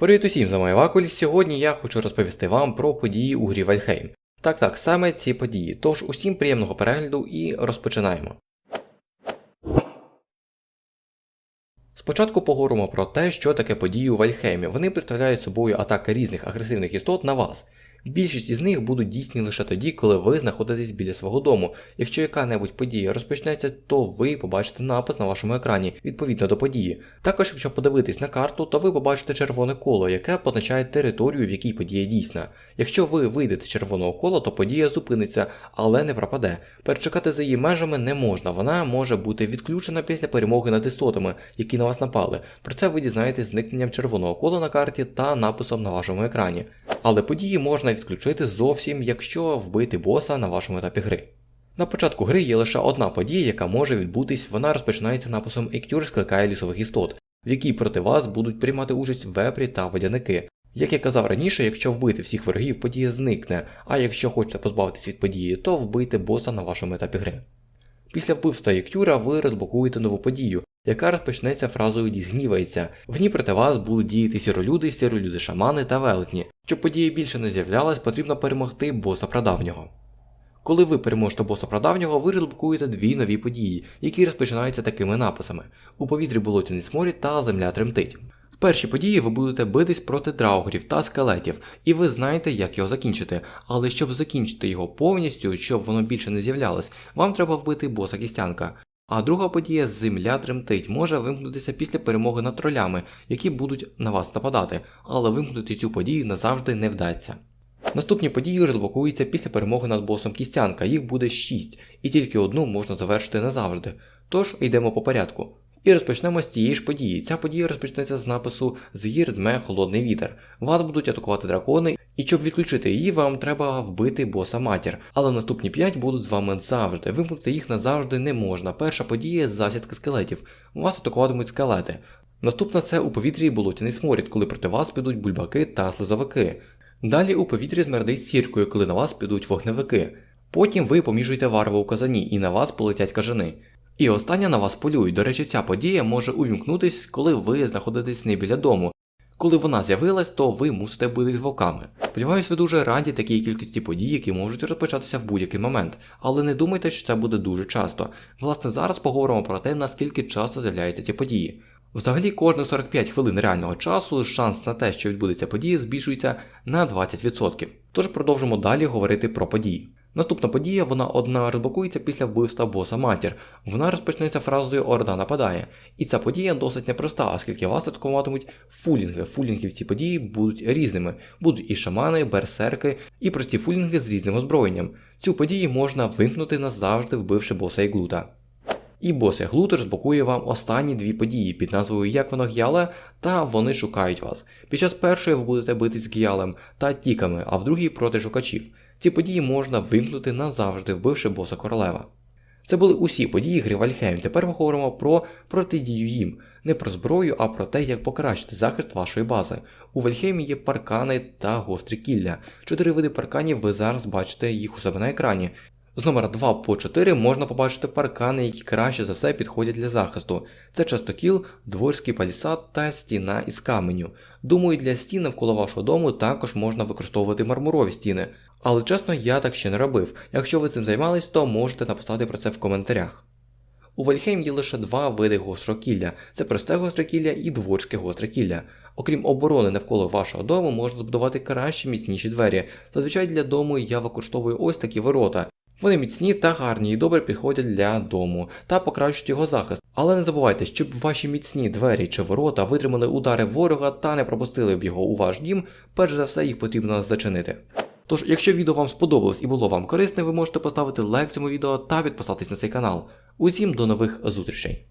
Привіт усім, з вами Вакуль. Сьогодні я хочу розповісти вам про події у грі Вальхейм. Так так, саме ці події. Тож усім приємного перегляду і розпочинаємо. Спочатку поговоримо про те, що таке події у Вальхеймі. Вони представляють собою атаки різних агресивних істот на вас. Більшість із них будуть дійсні лише тоді, коли ви знаходитесь біля свого дому. Якщо яка-небудь подія розпочнеться, то ви побачите напис на вашому екрані відповідно до події. Також, якщо подивитись на карту, то ви побачите червоне коло, яке позначає територію, в якій подія дійсна. Якщо ви вийдете з червоного кола, то подія зупиниться, але не пропаде. Перечекати за її межами не можна, вона може бути відключена після перемоги над істотами, які на вас напали. Про це ви дізнаєтесь зникненням червоного кола на карті та написом на вашому екрані. Але події можна відключити зовсім, якщо вбити боса на вашому етапі гри. На початку гри є лише одна подія, яка може відбутись, вона розпочинається написом Ектюр скликає лісових істот, в якій проти вас будуть приймати участь вепрі та водяники. Як я казав раніше, якщо вбити всіх ворогів, подія зникне, а якщо хочете позбавитись від події, то вбийте боса на вашому етапі гри. Після вбивства Єктюра ви розблокуєте нову подію, яка розпочнеться фразою Діс гнівається. В ній проти вас будуть діяти сіролюди, сіролюди-шамани та велетні. Щоб подія більше не з'являлась, потрібно перемогти боса прадавнього. Коли ви переможете боса прадавнього, ви розблокуєте дві нові події, які розпочинаються такими написами: у повітрі болотяний сморі та земля тремтить. В першій події ви будете битись проти драугерів та скелетів, і ви знаєте, як його закінчити. Але щоб закінчити його повністю, щоб воно більше не з'являлось, вам треба вбити боса кістянка. А друга подія Земля тремтить може вимкнутися після перемоги над тролями, які будуть на вас нападати, але вимкнути цю подію назавжди не вдасться. Наступні події розблокуються після перемоги над босом Кістянка, їх буде 6, і тільки одну можна завершити назавжди. Тож йдемо по порядку. І розпочнемо з цієї ж події. Ця подія розпочнеться з напису З гір дме холодний вітер. Вас будуть атакувати дракони, і щоб відключити її, вам треба вбити боса матір. Але наступні 5 будуть з вами завжди. Вимкнути їх назавжди не можна. Перша подія засідка скелетів. Вас атакуватимуть скелети. Наступна це у повітрі болотяний сморід, коли проти вас підуть бульбаки та слизовики. Далі у повітрі змердить сіркою, коли на вас підуть вогневики. Потім ви поміжуєте варву у казані і на вас полетять кажани. І остання на вас полюють. До речі, ця подія може увімкнутись, коли ви знаходитесь не біля дому. Коли вона з'явилась, то ви мусите битись з вовками. Сподіваюсь, ви дуже раді такій кількості подій, які можуть розпочатися в будь-який момент, але не думайте, що це буде дуже часто. Власне, зараз поговоримо про те, наскільки часто з'являються ці події. Взагалі, кожних 45 хвилин реального часу шанс на те, що відбудеться подія, збільшується на 20%. Тож продовжимо далі говорити про події. Наступна подія, вона одна розблокується після вбивства боса матір. Вона розпочнеться фразою Орда нападає. І ця подія досить непроста, оскільки вас атакуватимуть фулінги. Фулінги в цій події будуть різними. Будуть і шамани, берсерки, і прості фулінги з різним озброєнням. Цю подію можна вимкнути назавжди, вбивши боса Іглута. І бос Яглут розблокує вам останні дві події під назвою Як воно г'яле та Вони шукають вас. Під час першої ви будете битись з г'ялем та тіками, а в другій проти шукачів. Ці події можна вимкнути назавжди, вбивши боса королева. Це були усі події гри Вальхейм. Тепер ми говоримо про протидію їм. Не про зброю, а про те, як покращити захист вашої бази. У Вальхеймі є паркани та гострі кілля. Чотири види парканів ви зараз бачите їх у себе на екрані. З номера 2 по 4 можна побачити паркани, які краще за все підходять для захисту. Це частокіл, дворський палісад та стіна із каменю. Думаю, для стін навколо вашого дому також можна використовувати мармурові стіни. Але чесно, я так ще не робив. Якщо ви цим займались, то можете написати про це в коментарях. У Вальхейм є лише два види гострокілля це просте гострокілля і дворське гострокілля. Окрім оборони навколо вашого дому, можна збудувати кращі міцніші двері. Зазвичай для дому я використовую ось такі ворота. Вони міцні та гарні і добре підходять для дому та покращують його захист. Але не забувайте, щоб ваші міцні двері чи ворота витримали удари ворога та не пропустили б його у ваш дім, перш за все їх потрібно зачинити. Тож, якщо відео вам сподобалось і було вам корисне, ви можете поставити лайк цьому відео та підписатись на цей канал. Усім до нових зустрічей!